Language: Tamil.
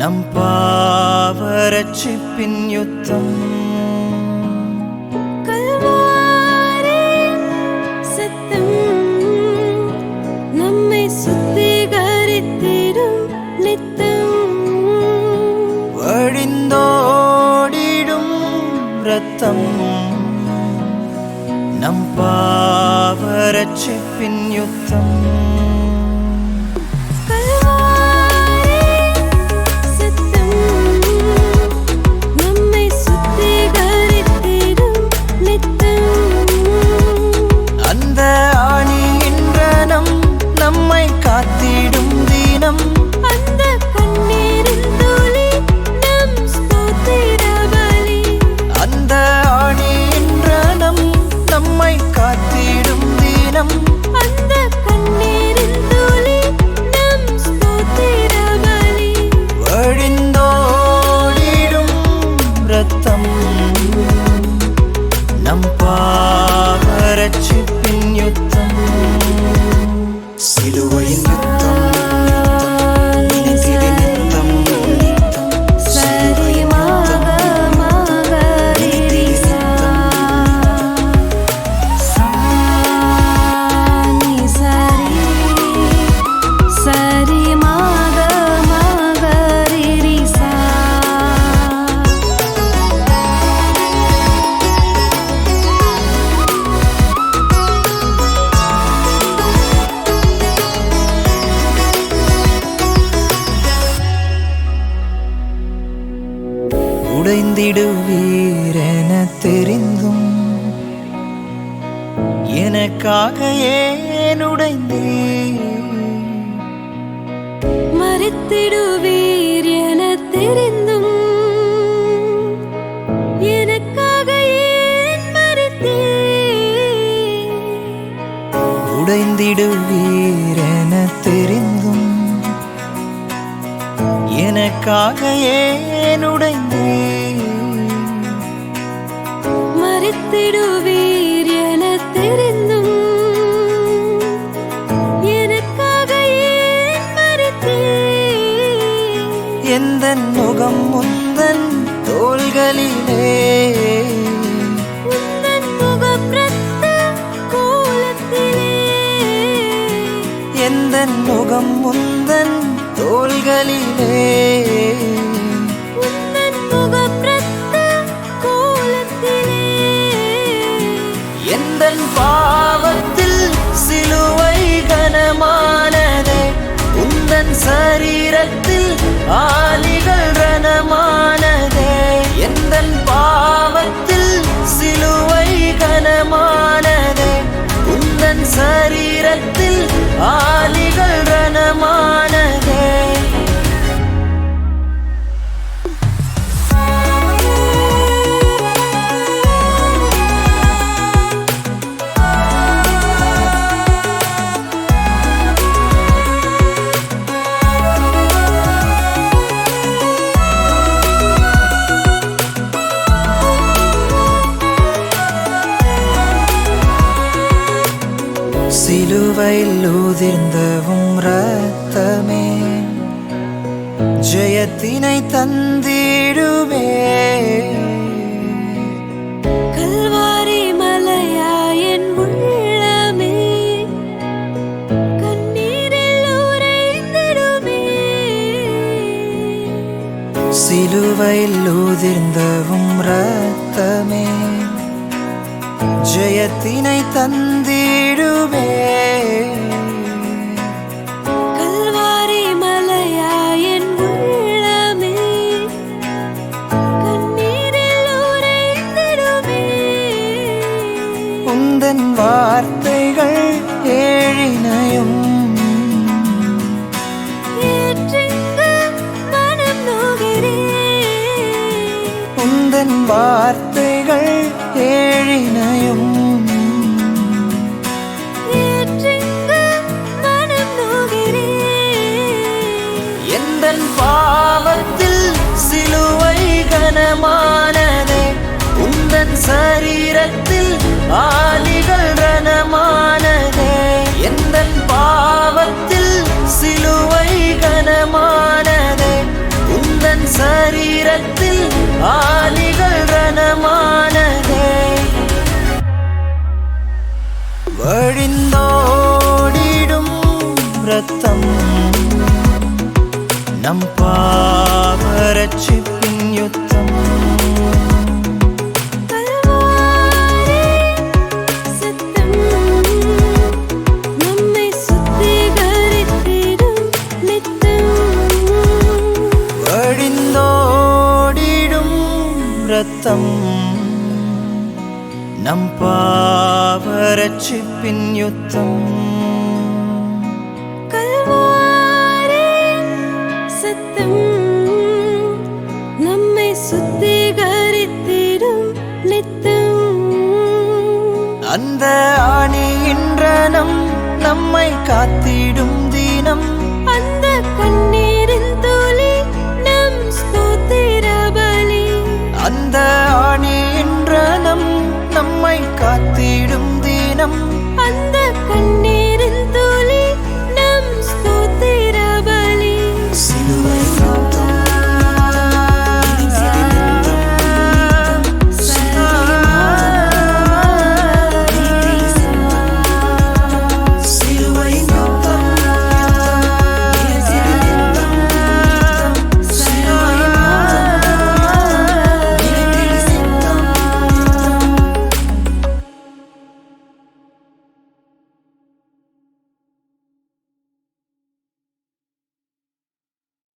நம் பாவரட்சிப்பின் யுத்தம். கல்வாரியின் சத்தம். நம்மை சுத்திகரித்திடும் நித்தம். வழிந்தோடிடும் ரத்தம் நம் பாவரட்சிப்பின் யுத்தம். நம்மை காத்திடும் உடைந்திடுவீரென தெரிந்தும். எனக்காக ஏன் உடைந்தே மறித்திடுவீர் என தெரிந்தும். எனக்காக ஏன் மறித்தீர். உடைந்திடுவீரென தெரிந்தும் எனக்காக ஏன் உடைந்தே மறித்திடுவீர் என தெரிந்தும் எனக்காக ஏன் மறித்தீர் எந்த முகம் முந்தன் தோள்களிலே? எந்த முகம் முந்தன் தோள்களிலே? சிலுவையில் உதிர்ந்தவும் ரத்தமே ஜெயத்தினை தந்திடுமே. கல்வாரி மலையாயன் உள்ளமே கண்ணீரில் உறைந்திடுமே. சிலுவையில் உதிர்ந்தவும் ரத்தமே ஜெயத்தினை தந்திடுவே. சரீரத்தில் ஆலிகள் ரணமானதே எந்த பாவத்தில் சிலுவை கனமானதே. உந்தன் சரீரத்தில் ஆலிகள் ரணமானதே வழிந்தோடிடும் ரத்தம் நம் பாவரட்சிப்பின் யுத்தம். ரத்தம் நம் பாவரட்சிப்பின் யுத்தம். சத்தம். நம்மை சுத்திகரித்திடும் நித்தம். அந்த ஆணியின்றனம் நம்மை காத்திடும் தீனம்.